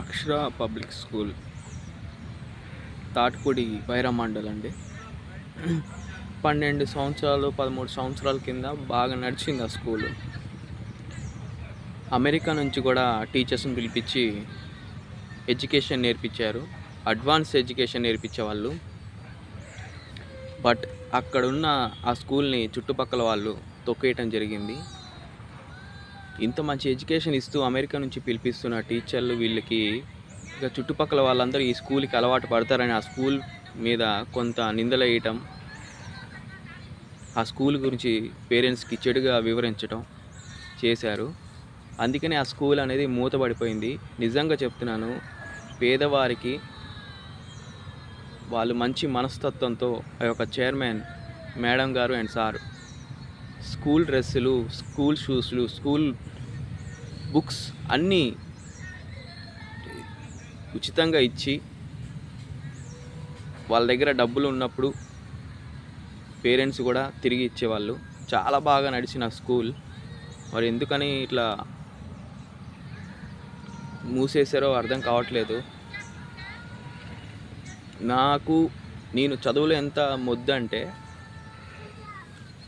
అక్షర public school Tatipudi Vairamandal అండి. పన్నెండు సంవత్సరాలు పదమూడు సంవత్సరాల కింద బాగా నడిచింది ఆ స్కూలు. అమెరికా నుంచి కూడా టీచర్స్ని పిలిపించి ఎడ్యుకేషన్ నేర్పించారు. అడ్వాన్స్ ఎడ్యుకేషన్ నేర్పించేవాళ్ళు బట్ అక్కడున్న ఆ స్కూల్ని చుట్టుపక్కల వాళ్ళు తొక్కేయటం జరిగింది. ఇంత మంచి ఎడ్యుకేషన్ ఇస్తూ అమెరికా నుంచి పిలిపిస్తున్న టీచర్లు వీళ్ళకి ఇక చుట్టుపక్కల వాళ్ళందరూ ఈ స్కూల్కి అలవాటు పడతారని ఆ స్కూల్ మీద కొంత నిందలేయటం ఆ స్కూల్ గురించి పేరెంట్స్కి చెడుగా వివరించడం చేశారు. అందుకనే ఆ స్కూల్ అనేది మూతపడిపోయింది నిజంగా చెప్తున్నాను పేదవారికి వాళ్ళు మంచి మనస్తత్వంతో ఆ యొక్క చైర్మన్ మేడం గారు అండ్ సార్ స్కూల్ డ్రెస్సులు స్కూల్ షూస్లు స్కూల్ బుక్స్ అన్నీ ఉచితంగా ఇచ్చి వాళ్ళ దగ్గర డబ్బులు ఉన్నప్పుడు పేరెంట్స్ కూడా తిరిగి ఇచ్చేవాళ్ళు. చాలా బాగా నడిచిన స్కూల్. మరి ఎందుకని ఇట్లా మూసేసారో అర్థం కావట్లేదు. నాకు నేను చదువులో ఎంత మొద్దు అంటే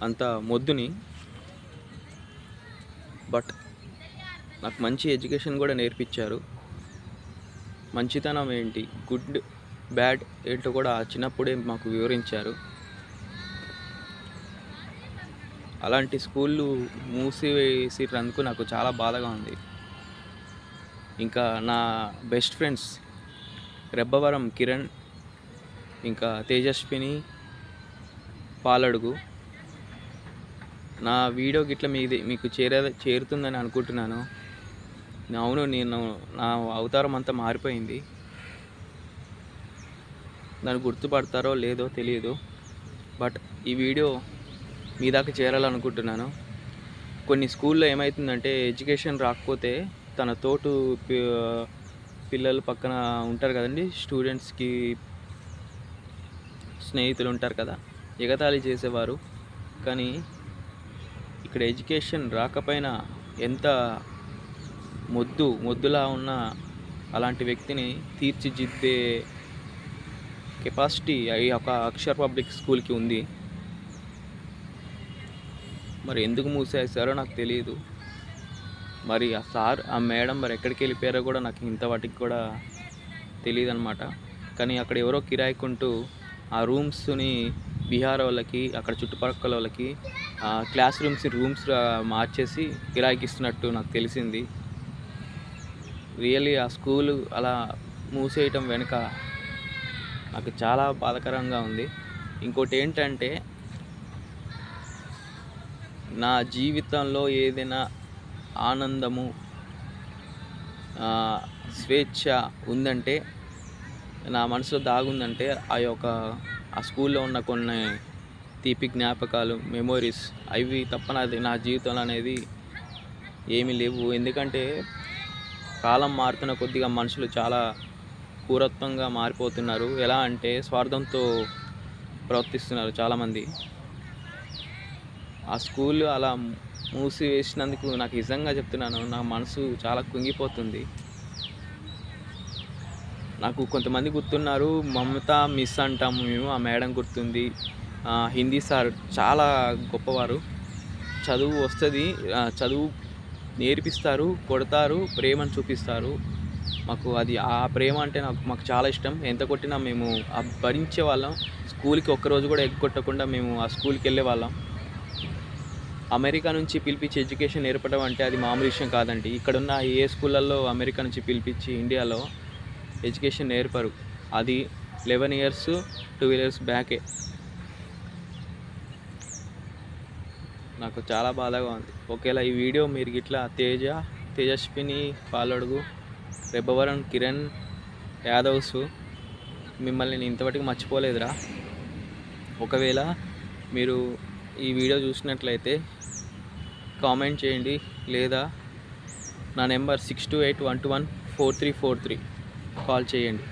అంత మొద్దుని. బట్ నాకు మంచి ఎడ్యుకేషన్ కూడా నేర్పించారు. మంచితనం ఏంటి? గుడ్ బ్యాడ్ ఏంటో కూడా చిన్నప్పుడే మాకు వివరించారు. అలాంటి స్కూళ్ళు మూసివేసినందుకు నాకు చాలా బాధగా ఉంది. ఇంకా నా బెస్ట్ ఫ్రెండ్స్ రెబ్బవరం కిరణ్ ఇంకా తేజస్విని పాలడుగు నా వీడియో గిట్ల మీది మీకు చేరే చేరుతుందని అనుకుంటున్నాను. అవును నేను నా అవతారం అంతా మారిపోయింది. దాన్ని గుర్తుపడతారో లేదో తెలియదు బట్ ఈ వీడియో మీ దాకా చేరాలనుకుంటున్నాను. కొన్ని స్కూల్లో ఏమవుతుందంటే ఎడ్యుకేషన్ రాకపోతే తన తోటు పి- పిల్లలు పక్కన ఉంటారు కదండి స్టూడెంట్స్కి స్నేహితులు ఉంటారు కదా ఎగతాళి చేసేవారు. కానీ ఇక్కడ ఎడ్యుకేషన్ రాకపోయినా ఎంత మొద్దు మొద్దులా ఉన్న అలాంటి వ్యక్తిని తీర్చిదిద్దే కెపాసిటీ ఈ ఒక అక్షర్ పబ్లిక్ స్కూల్కి ఉంది. మరి ఎందుకు మూసేసారో నాకు తెలియదు మరి ఆ సార్ ఆ మేడం మరి ఎక్కడికి వెళ్ళిపోయారో కూడా నాకు ఇంత వాటికి కూడా తెలియదు అనమాట కానీ అక్కడ ఎవరో కిరాయికుంటూ ఆ రూమ్స్ని బీహార్ వాళ్ళకి అక్కడ చుట్టుపక్కల వాళ్ళకి క్లాస్ రూమ్స్ రూమ్స్ మార్చేసి కిరాయికిస్తున్నట్టు నాకు తెలిసింది. రియల్లీ ఆ స్కూలు అలా మూసేయటం వెనుక నాకు చాలా బాధాకరంగా ఉంది. ఇంకోటి ఏంటంటే నా జీవితంలో ఏదైనా ఆనందము స్వేచ్ఛ ఉందంటే నా మనసులో దాగుందంటే ఆ యొక్క ఆ స్కూల్లో ఉన్న కొన్ని తీపి జ్ఞాపకాలు మెమోరీస్ అవి తప్ప నాది నా జీవితంలో అనేది ఏమీ లేవు. ఎందుకంటే కాలం మారుతున్న కొద్దిగా మనుషులు చాలా కూరత్వంగా మారిపోతున్నారు. ఎలా అంటే స్వార్థంతో ప్రవర్తిస్తున్నారు చాలామంది. ఆ స్కూల్ అలా మూసివేసినందుకు నాకు నిజంగా చెప్తున్నాను నా మనసు చాలా కుంగిపోతుంది. నాకు కొంతమంది గుర్తున్నారు మమత మిస్ అంటాము మేము ఆ మేడం గుర్తుంది. హిందీ సార్ చాలా గొప్పవారు. చదువు వస్తుంది చదువు నేర్పిస్తారు కొడతారు ప్రేమను చూపిస్తారు. మాకు అది ఆ ప్రేమ అంటే నాకు మాకు చాలా ఇష్టం. ఎంత కొట్టినా మేము భరించే వాళ్ళం. స్కూల్కి ఒక్కరోజు కూడా ఎగ్గొట్టకుండా మేము ఆ స్కూల్కి వెళ్ళే వాళ్ళం. అమెరికా నుంచి పిలిపించి ఎడ్యుకేషన్ నేర్పడం అంటే అది మామూలు విషయం కాదండి. ఇక్కడున్న ఏ స్కూళ్ళల్లో అమెరికా నుంచి పిలిపించి ఇండియాలో ఎడ్యుకేషన్ నేర్పరు. అది లెవెన్ ఇయర్స్ టూ ఇయర్స్ బ్యాకే. నాకు చాలా బాధగా ఉంది. ఒకవేళ ఈ వీడియో మీరు గిట్లా తేజ తేజస్విని పాలడుగు రెబ్బవరం కిరణ్ యాదవ్స్ మిమ్మల్ని నేను ఇంతవరకు మర్చిపోలేదురా. ఒకవేళ మీరు ఈ వీడియో చూసినట్లయితే కామెంట్ చేయండి లేదా నా number six two eight one two one four three four three. Call చేయండి.